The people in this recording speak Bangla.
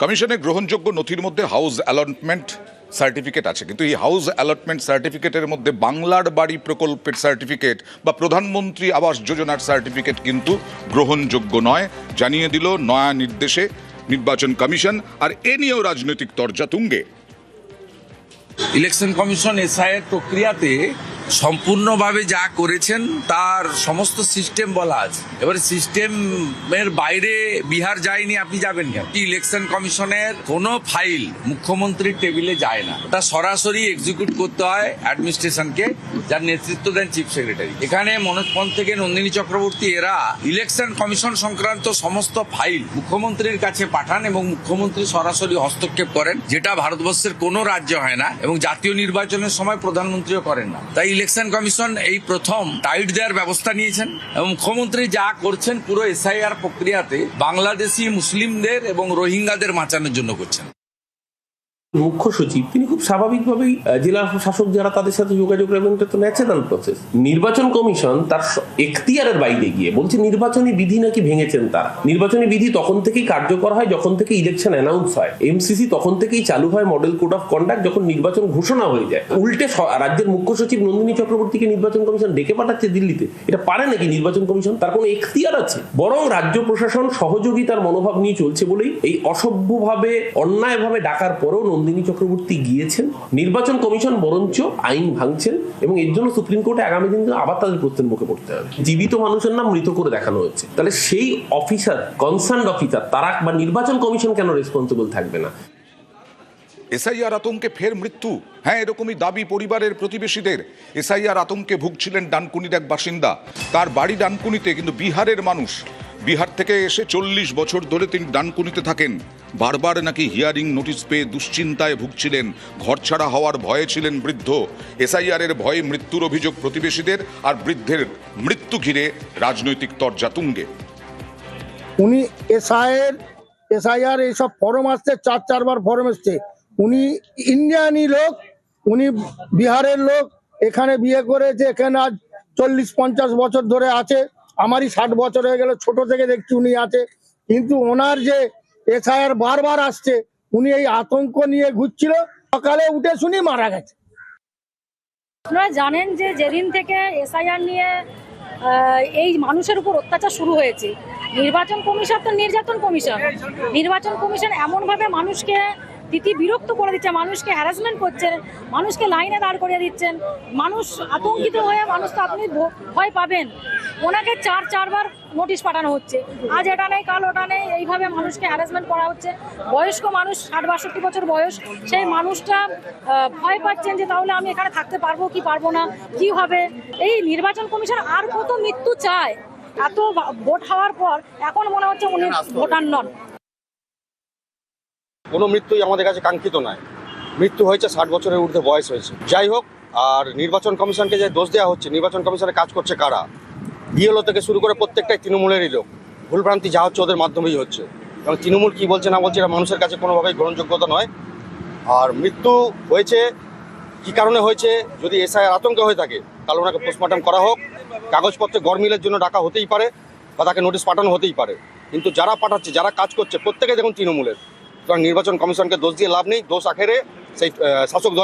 কমিশনে গ্রহণযোগ্য নথির মধ্যে হাউস অ্যালটমেন্ট সার্টিফিকেট আছে। কিন্তু এই হাউস অ্যালটমেন্ট সার্টিফিকেটের মধ্যে বাংলার বাড়ি প্রকল্পের সার্টিফিকেট বা প্রধানমন্ত্রী আবাস যোজনার সার্টিফিকেট কিন্তু গ্রহণযোগ্য নয়, জানিয়ে দিল নয়া নির্দেশে নির্বাচন কমিশন। আর এ নিয়েও রাজনৈতিক তর্জা তুঙ্গে। ইলেকশন কমিশন এসআইয়ের প্রক্রিয়াতে সম্পূর্ণভাবে যা করেছেন, তার সমস্ত সিস্টেম বলা আছে। এবারে সিস্টেমের বাইরে বিহার যায়নি, আপনি যাবেন কেন? ইলেকশন কমিশনের কোনো ফাইল মুখ্যমন্ত্রীর টেবিলে যায় না। তা সরাসরি এক্সিকিউট করতে হয় অ্যাডমিনিস্ট্রেশনকে যার নেতৃত্ব দেন চিফ সেক্রেটারি এখানে মনোজ পন্থ থেকে নন্দিনী চক্রবর্তী, এরা ইলেকশন কমিশন সংক্রান্ত সমস্ত ফাইল মুখ্যমন্ত্রীর কাছে পাঠান এবং মুখ্যমন্ত্রী সরাসরি হস্তক্ষেপ করেন, যেটা ভারতবর্ষের কোনো রাজ্য হয় না এবং জাতীয় নির্বাচনের সময় প্রধানমন্ত্রীও করেন না। তাই ইলেকশন কমিশন এই প্রথম টাইট দেওয়ার ব্যবস্থা নিয়েছেন এবং মুখ্যমন্ত্রী যা করছেন পুরো এসআইআর প্রক্রিয়াতে বাংলাদেশি মুসলিমদের এবং রোহিঙ্গাদের বাঁচানোর জন্য করছেন। মুখ্য সচিব, তিনি খুব স্বাভাবিকভাবেই জেলা শাসক যারা তাদের সাথে যোগাযোগ রাখবেন এটা তো ন্যাচারাল প্রসেস নির্বাচন কমিশন তার এখতিয়ারের বাইরে গিয়ে বলছে, নির্বাচনী বিধি নাকি ভেঙেছেন তারা? নির্বাচনী বিধি তখন থেকেই কার্যকর হয়, যখন থেকে ইলেকশন অ্যানাউন্স হয়। এমসিসি তখন থেকেই চালু হয় মডেল কোড অফ কন্ডাক্ট যখন নির্বাচন ঘোষণা হয়ে যায়। উল্টে রাজ্যের মুখ্য সচিব নন্দিনী চক্রবর্তীকে নির্বাচন কমিশন ডেকে পাঠাচ্ছে দিল্লিতে। এটা পারে নাকি নির্বাচন কমিশন? তার কোনো এখতিয়ার আছে? বরং রাজ্য প্রশাসন সহযোগিতার মনোভাব নিয়ে চলছে বলেই এই অসভ্যভাবে, অন্যায়ভাবে ডাকার পরেও নন্দিনী চক্রবর্তী গিয়েছেন, নির্বাচন কমিশন বরঞ্চ আইন ভাঙছেন এবং এর জন্য সুপ্রিম কোর্টে আগামী দিন আবার তাদের প্রত্যের মুখে পড়তে হবে। জীবিত মানুষের নাম মৃত করে দেখানো হচ্ছে। তাহলে সেই অফিসার কনসার্ন অফিসার তারা বা নির্বাচন কমিশন কেন রেসপন্সিবল থাকবে না? এসআইআর আতঙ্কে ফের মৃত্যু? হ্যাঁ এরকমই দাবি পরিবারের প্রতিবেশীদের। এসআইআর আতঙ্কে ভুগছিলেন ডানকুনির এক বাসিন্দা। তার বাড়ি ডানকুনিতে, কিন্তু বিহারের মানুষ। বিহার থেকে এসে চল্লিশ বছর ধরে তিনি ডানকুনিতে থাকেন। বারবার নাকি হিয়ারিং নোটিশ পেয়ে দুশ্চিন্তায় ভুগছিলেন। ঘর ছাড়া হওয়ার ভয়ে ছিলেন বৃদ্ধ। এসআইআর এর ভয়ে মৃত্যুর অভিযোগ প্রতিবেশীদের আর বৃদ্ধের মৃত্যু ঘিরে রাজনৈতিক তর্জা তুঙ্গে উনি এসআইয়ের এসআইআর এইসব ফরম আসছে, চার চারবার ফরম এসছে। উনি ইন্ডিয়ানই লোক, উনি বিহারের লোক, এখানে বিয়ে করেছে, এখানে আজ চল্লিশ পঞ্চাশ বছর ধরে আছে। আমারই ষাট বছর হয়ে গেলে, ছোট থেকে দেখছি উনি আছে। কিন্তু ওনার যে এসআইআর বারবার আসছে, উনি এই আতঙ্ক নিয়ে ঘুরছিল, সকালে উঠে শুনি মারা গেছে। আপনারা জানেন যে যেদিন থেকে এসআইআর নিয়ে এই মানুষের উপর অত্যাচার শুরু হয়েছে, নির্বাচন কমিশন তো নির্যাতন কমিশন। নির্বাচন কমিশন এমনভাবে মানুষকে তিতি বিরক্ত করে দিচ্ছে, মানুষকে হ্যারাসমেন্ট করছেন মানুষকে লাইনে দাঁড় করিয়ে দিচ্ছেন। মানুষ আতঙ্কিত হয়ে, মানুষ তো আপনি ভয় পাবেন। ওনাকে চার চারবার নোটিশ পাঠানো হচ্ছে। আজ এটা নেই কাল ওটা নেই এইভাবে মানুষকে হ্যারাসমেন্ট করা হচ্ছে। বয়স্ক মানুষ ষাট বাষট্টি বছর বয়স সেই মানুষটা ভয় পাচ্ছেন যে তাহলে আমি এখানে থাকতে পারব কি পারব না কি হবে? এই নির্বাচন কমিশন আর কত মৃত্যু চায়? এত ভোট হওয়ার পর এখন মনে হচ্ছে উনি ভোটার নন। কোনো মৃত্যুই আমাদের কাছে কাঙ্ক্ষিত নয়। মৃত্যু হয়েছে ষাট বছরের ঊর্ধ্বে বয়স হয়েছে। যাই হোক আর নির্বাচন কমিশনকে যে দোষ দেওয়া হচ্ছে নির্বাচন কমিশনে কাজ করছে কারা? বিএলও থেকে শুরু করে প্রত্যেকটাই তৃণমূলেরই লোক। ভুলভ্রান্তি যা হচ্ছে ওদের মাধ্যমেই হচ্ছে। এবং তৃণমূল কি বলছে না বলছে এটা মানুষের কাছে কোনোভাবেই গ্রহণযোগ্যতা নয়। আর মৃত্যু হয়েছে, কি কারণে হয়েছে, যদি এসআই আতঙ্কে হয়ে থাকে, তাহলে ওনাকে পোস্টমর্টম করা হোক। কাগজপত্রে গরমিলের জন্য ডাকা হতেই পারে বা তাকে নোটিশ পাঠানো হতেই পারে। কিন্তু যারা পাঠাচ্ছে, যারা কাজ করছে, প্রত্যেকে দেখুন তৃণমূলের। সুতরাং নির্বাচন কমিশনকে দোষ দিয়ে লাভ নেই, দোষ আখেরে সেই শাসক